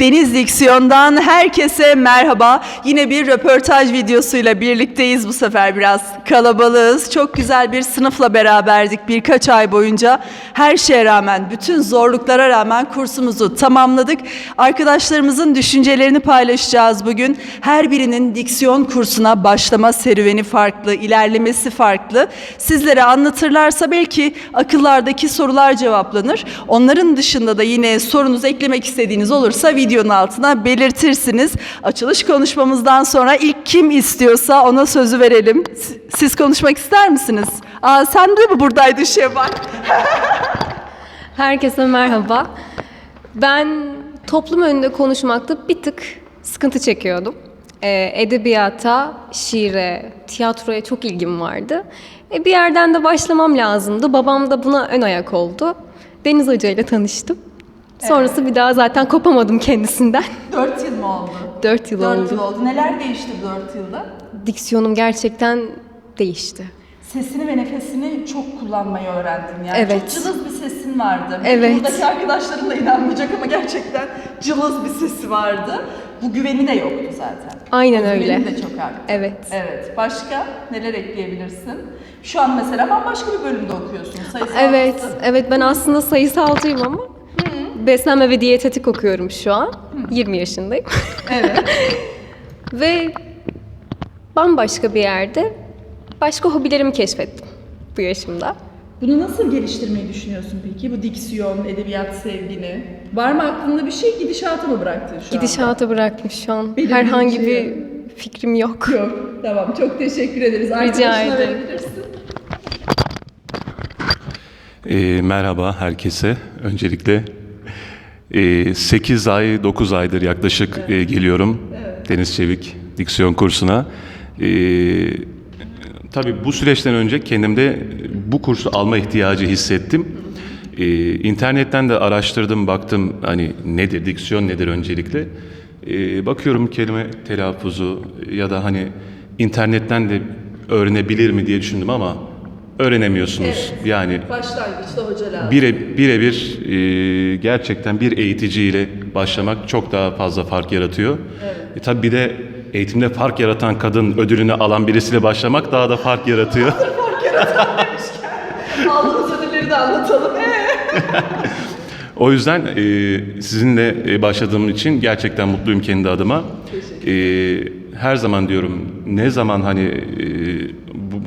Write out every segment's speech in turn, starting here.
Deniz Diksiyon'dan herkese merhaba. Yine bir röportaj videosuyla birlikteyiz bu sefer biraz kalabalığız. Çok güzel bir sınıfla beraberdik birkaç ay boyunca. Her şeye rağmen, bütün zorluklara rağmen kursumuzu tamamladık. Arkadaşlarımızın düşüncelerini paylaşacağız bugün. Her birinin diksiyon kursuna başlama serüveni farklı, ilerlemesi farklı. Sizlere anlatırlarsa belki akıllardaki sorular cevaplanır. Onların dışında da yine sorunuz eklemek istediğiniz olursa videonun altına belirtirsiniz. Açılış konuşmamızdan sonra ilk kim istiyorsa ona sözü verelim. Siz konuşmak ister misiniz? Aa, sen de mi buradaydın Şevval? Herkese merhaba. Ben toplum önünde konuşmakta bir tık sıkıntı çekiyordum. Ee, edebiyata, şiire, tiyatroya çok ilgim vardı. E, bir yerden de başlamam lazımdı. Babam da buna ön ayak oldu. Deniz Hoca ile tanıştım. Sonrası bir daha zaten kopamadım kendisinden. Dört yıl mı oldu? Dört yıl Dört oldu. yıl oldu. Neler değişti bu dört yılda? Diksiyonum gerçekten değişti. Sesini ve nefesini çok kullanmayı öğrendin yani. Evet. Çok cılız bir sesin vardı. Evet. Buradaki arkadaşlarım da inanmayacak ama gerçekten cılız bir sesi vardı. Bu güveni de yoktu zaten. Aynen Bu öyle. Güveni de çok arttı. Evet. Evet. Başka neler ekleyebilirsin? Şu an mesela bambaşka bir bölümde okuyorsun. Sayısal Evet, evet ben aslında sayısalcıyım ama beslenme ve diyetetik okuyorum şu an. 20 yaşındayım. Evet. ve bambaşka bir yerde başka hobilerimi keşfettim bu yaşımda. Bunu nasıl geliştirmeyi düşünüyorsun peki? Bu diksiyon, edebiyat sevgini. Var mı aklında bir şey? Gidişata mı bıraktın şu anda? Gidişata bırakmış şu an. Benim Herhangi bir şey bir fikrim yok. Yok. Tamam. Çok teşekkür ederiz. Rica ederim. E, merhaba herkese. Öncelikle 8 ay, 9 aydır yaklaşık e, geliyorum Deniz Çevik diksiyon kursuna. E, tabii bu süreçten önce kendimde bu kursu alma ihtiyacı hissettim. E, internetten de araştırdım, baktım hani nedir, diksiyon nedir öncelikle. E, bakıyorum kelime telaffuzu ya da hani internetten de öğrenebilir mi diye düşündüm ama öğrenemiyorsunuz. Yani Başlangıçta hoca lazım. bire birebir e, gerçekten bir eğiticiyle başlamak çok daha fazla fark yaratıyor. E, tabii bir de eğitimde fark yaratan kadın ödülünü alan birisiyle başlamak daha da fark yaratıyor. Aldığınız ödülleri de anlatalım. o yüzden e, sizinle e, başladığım için gerçekten mutluyum kendi adıma. E, her zaman diyorum ne zaman hani e,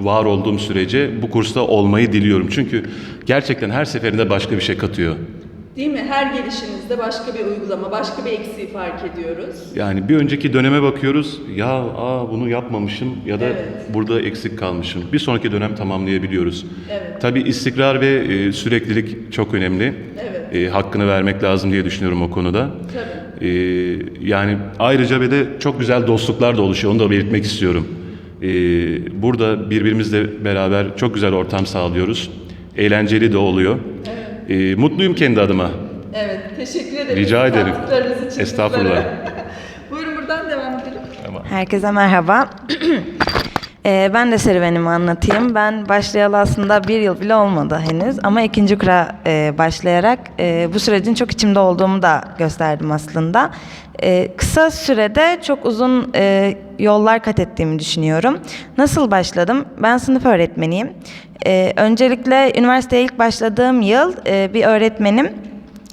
var olduğum sürece bu kursta olmayı diliyorum. Çünkü gerçekten her seferinde başka bir şey katıyor. Değil mi? Her gelişinizde başka bir uygulama, başka bir eksiği fark ediyoruz. Yani bir önceki döneme bakıyoruz. Ya aa bunu yapmamışım ya da Evet. burada eksik kalmışım. Bir sonraki dönem tamamlayabiliyoruz. Evet. Tabii istikrar ve e, süreklilik çok önemli. Evet. E, hakkını vermek lazım diye düşünüyorum o konuda. Tabii. E, yani ayrıca bir de çok güzel dostluklar da oluşuyor. Onu da belirtmek istiyorum. E, burada birbirimizle beraber çok güzel ortam sağlıyoruz. Eğlenceli de oluyor. E, mutluyum kendi adıma. Evet, teşekkür ederim. Rica ederim. İçin Estağfurullah. Buyurun buradan devam edelim. Herkese merhaba. Ee, ben de serüvenimi anlatayım. Ben başlayalı aslında bir yıl bile olmadı henüz ama ikinci kura e, başlayarak e, bu sürecin çok içimde olduğumu da gösterdim aslında. E, kısa sürede çok uzun e, yollar kat ettiğimi düşünüyorum. Nasıl başladım? Ben sınıf öğretmeniyim. E, öncelikle üniversiteye ilk başladığım yıl e, bir öğretmenim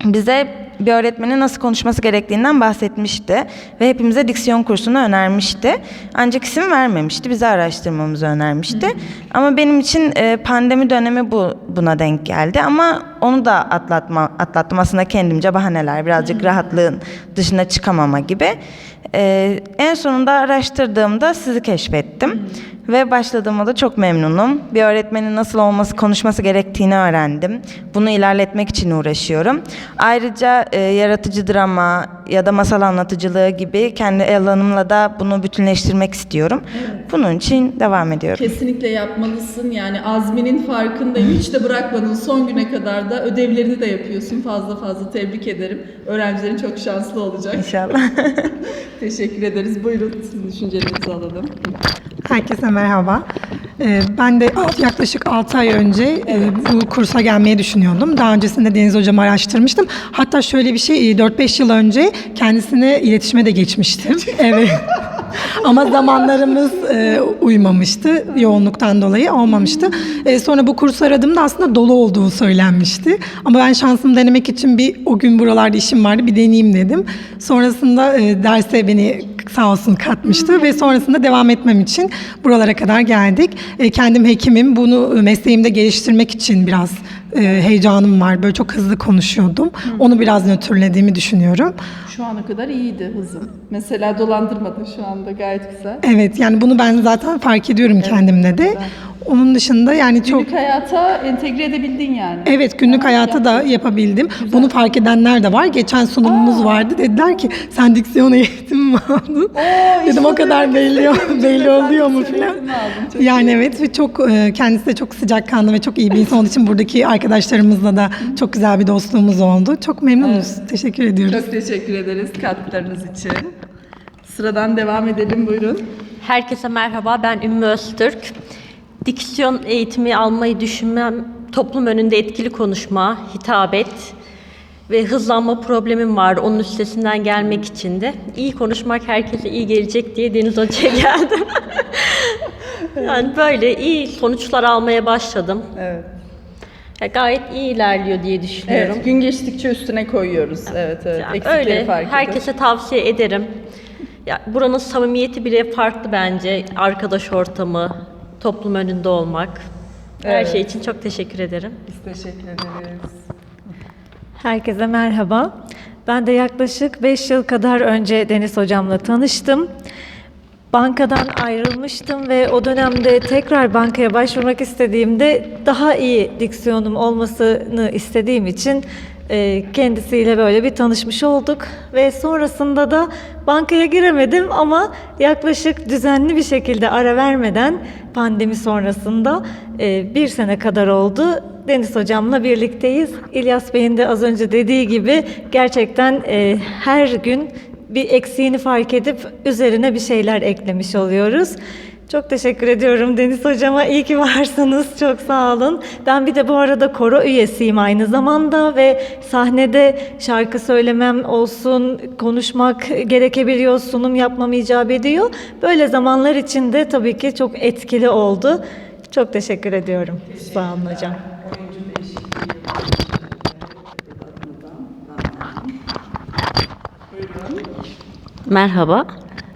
bize bir öğretmenin nasıl konuşması gerektiğinden bahsetmişti ve hepimize diksiyon kursunu önermişti. Ancak isim vermemişti, bize araştırmamızı önermişti. Ama benim için e, pandemi dönemi bu buna denk geldi ama onu da atlatma atlattım aslında kendimce bahaneler, birazcık rahatlığın dışına çıkamama gibi. E, en sonunda araştırdığımda sizi keşfettim. Ve başladığıma da çok memnunum. Bir öğretmenin nasıl olması, konuşması gerektiğini öğrendim. Bunu ilerletmek için uğraşıyorum. Ayrıca e, yaratıcı drama ya da masal anlatıcılığı gibi kendi alanımla da bunu bütünleştirmek istiyorum. Bunun için devam ediyorum. Kesinlikle yapmalısın. Yani azminin farkındayım. Hiç de bırakmadın. Son güne kadar da ödevlerini de yapıyorsun. Fazla fazla tebrik ederim. Öğrencilerin çok şanslı olacak. İnşallah. Teşekkür ederiz. Buyurun sizin düşüncelerinizi alalım. Herkese merhaba. Ee, Ben de yaklaşık 6 ay önce e, bu kursa gelmeyi düşünüyordum. Daha öncesinde Deniz Hocam'ı araştırmıştım. Hatta şöyle bir şey, e, 4-5 yıl önce kendisine iletişime de geçmiştim. evet. Ama zamanlarımız e, uymamıştı. Yoğunluktan dolayı olmamıştı. E, sonra bu kursu aradığımda aslında dolu olduğu söylenmişti. Ama ben şansımı denemek için bir o gün buralarda işim vardı bir deneyeyim dedim. Sonrasında e, derse beni sağ olsun katmıştı ve sonrasında devam etmem için buralara kadar geldik. E, kendim hekimim. Bunu mesleğimde geliştirmek için biraz heyecanım var. Böyle çok hızlı konuşuyordum. Onu biraz nötrlediğimi düşünüyorum. Şu ana kadar iyiydi hızım. Mesela dolandırmadın şu anda gayet güzel. Evet yani bunu ben zaten fark ediyorum kendimde de. Onun dışında yani çok Günlük hayata entegre edebildin yani. Evet günlük hayata da yapabildim. Bunu fark edenler de var. Geçen sunumumuz vardı. Dediler ki sen diksiyon eğitimi mi aldın? Dedim o kadar belli belli oluyor mu filan. Yani evet ve çok e, kendisi de çok sıcakkanlı ve çok iyi bir insan olduğu için buradaki arkadaşlarımızla da çok güzel bir dostluğumuz oldu. Çok memnunuz. Teşekkür ediyoruz. Çok teşekkür ederiz katkılarınız için. Sıradan devam edelim buyurun. Herkese merhaba, ben Ümmü Öztürk. Diksiyon eğitimi almayı düşünmem, toplum önünde etkili konuşma, hitabet ve hızlanma problemim var. Onun üstesinden gelmek için de iyi konuşmak herkese iyi gelecek diye Deniz Hoca'ya geldim. yani böyle iyi sonuçlar almaya başladım. Evet. Ya gayet iyi ilerliyor diye düşünüyorum. Evet, gün geçtikçe üstüne koyuyoruz. Evet, evet. Yani Eksikleri öyle fark ediyoruz. herkese tavsiye ederim. Ya buranın samimiyeti bile farklı bence. Arkadaş ortamı, toplum önünde olmak. Her Evet. şey için çok teşekkür ederim. Biz teşekkür ederiz. Herkese merhaba. Ben de yaklaşık 5 yıl kadar önce Deniz Hocam'la tanıştım. Bankadan ayrılmıştım ve o dönemde tekrar bankaya başvurmak istediğimde daha iyi diksiyonum olmasını istediğim için e, kendisiyle böyle bir tanışmış olduk ve sonrasında da bankaya giremedim ama yaklaşık düzenli bir şekilde ara vermeden pandemi sonrasında e, bir sene kadar oldu. Deniz Hocam'la birlikteyiz. İlyas Bey'in de az önce dediği gibi gerçekten e, her gün bir eksiğini fark edip üzerine bir şeyler eklemiş oluyoruz. Çok teşekkür ediyorum Deniz Hocama. İyi ki varsınız. Çok sağ olun. Ben bir de bu arada koro üyesiyim aynı zamanda ve sahnede şarkı söylemem olsun, konuşmak gerekebiliyor, sunum yapmam icap ediyor. Böyle zamanlar için de tabii ki çok etkili oldu. Çok teşekkür ediyorum. Sağ olun hocam. Merhaba.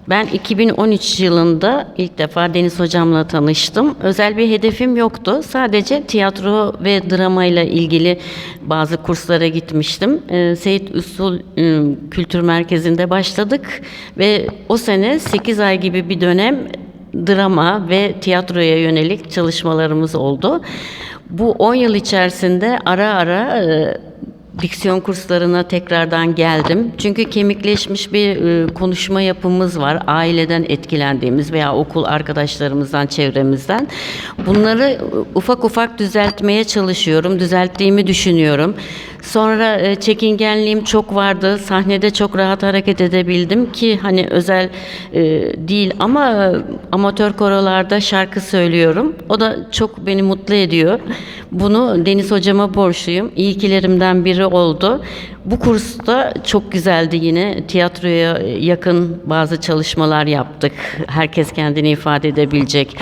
Ben 2013 yılında ilk defa Deniz Hocam'la tanıştım. Özel bir hedefim yoktu. Sadece tiyatro ve dramayla ilgili bazı kurslara gitmiştim. Ee, Seyit Usul e, Kültür Merkezi'nde başladık ve o sene 8 ay gibi bir dönem drama ve tiyatroya yönelik çalışmalarımız oldu. Bu 10 yıl içerisinde ara ara e, diksiyon kurslarına tekrardan geldim. Çünkü kemikleşmiş bir e, konuşma yapımız var. Aileden etkilendiğimiz veya okul arkadaşlarımızdan, çevremizden. Bunları e, ufak ufak düzeltmeye çalışıyorum. Düzelttiğimi düşünüyorum. Sonra e, çekingenliğim çok vardı. Sahnede çok rahat hareket edebildim ki hani özel e, değil ama e, amatör korolarda şarkı söylüyorum. O da çok beni mutlu ediyor. Bunu Deniz hocama borçluyum. İyikilerimden biri oldu. Bu kursta çok güzeldi yine. Tiyatroya yakın bazı çalışmalar yaptık. Herkes kendini ifade edebilecek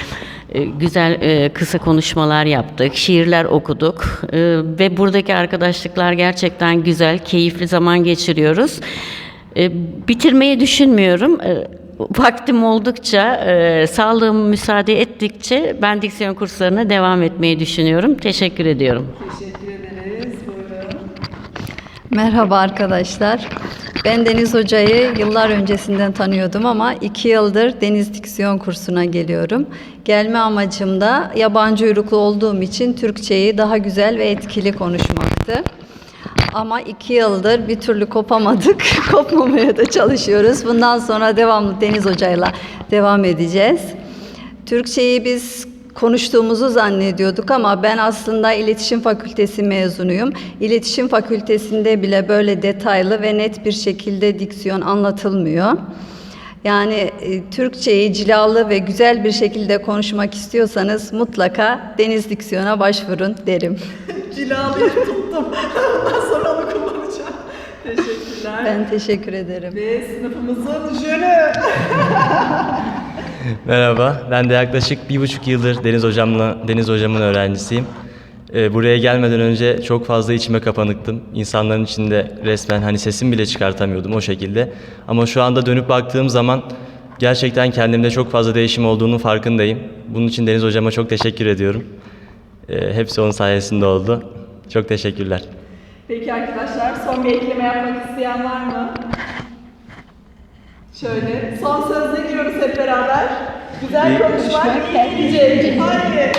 güzel e, kısa konuşmalar yaptık, şiirler okuduk E, ve buradaki arkadaşlıklar gerçekten güzel, keyifli zaman geçiriyoruz. E, bitirmeyi düşünmüyorum. E, vaktim oldukça, e, sağlığım müsaade ettikçe ben diksiyon kurslarına devam etmeyi düşünüyorum. Teşekkür ediyorum. Merhaba arkadaşlar. Ben Deniz Hoca'yı yıllar öncesinden tanıyordum ama iki yıldır Deniz Diksiyon kursuna geliyorum. Gelme amacım da yabancı uyruklu olduğum için Türkçeyi daha güzel ve etkili konuşmaktı. Ama iki yıldır bir türlü kopamadık. Kopmamaya da çalışıyoruz. Bundan sonra devamlı Deniz Hoca'yla devam edeceğiz. Türkçeyi biz konuştuğumuzu zannediyorduk ama ben aslında iletişim fakültesi mezunuyum. İletişim fakültesinde bile böyle detaylı ve net bir şekilde diksiyon anlatılmıyor. Yani e, Türkçeyi cilalı ve güzel bir şekilde konuşmak istiyorsanız mutlaka Deniz Diksiyon'a başvurun derim. Cilalıyı tuttum. Ondan sonra onu kullanacağım. Teşekkürler. Ben teşekkür ederim. Ve sınıfımızın jönü. Merhaba, ben de yaklaşık bir buçuk yıldır Deniz Hocam'la Deniz Hocam'ın öğrencisiyim. Ee, buraya gelmeden önce çok fazla içime kapanıktım. İnsanların içinde resmen hani sesim bile çıkartamıyordum o şekilde. Ama şu anda dönüp baktığım zaman gerçekten kendimde çok fazla değişim olduğunun farkındayım. Bunun için Deniz Hocam'a çok teşekkür ediyorum. Ee, hepsi onun sayesinde oldu. Çok teşekkürler. Peki arkadaşlar son bir ekleme yapmak isteyen var mı? Şöyle son sözle giriyoruz hep beraber. Güzel konuşmak. Haydi.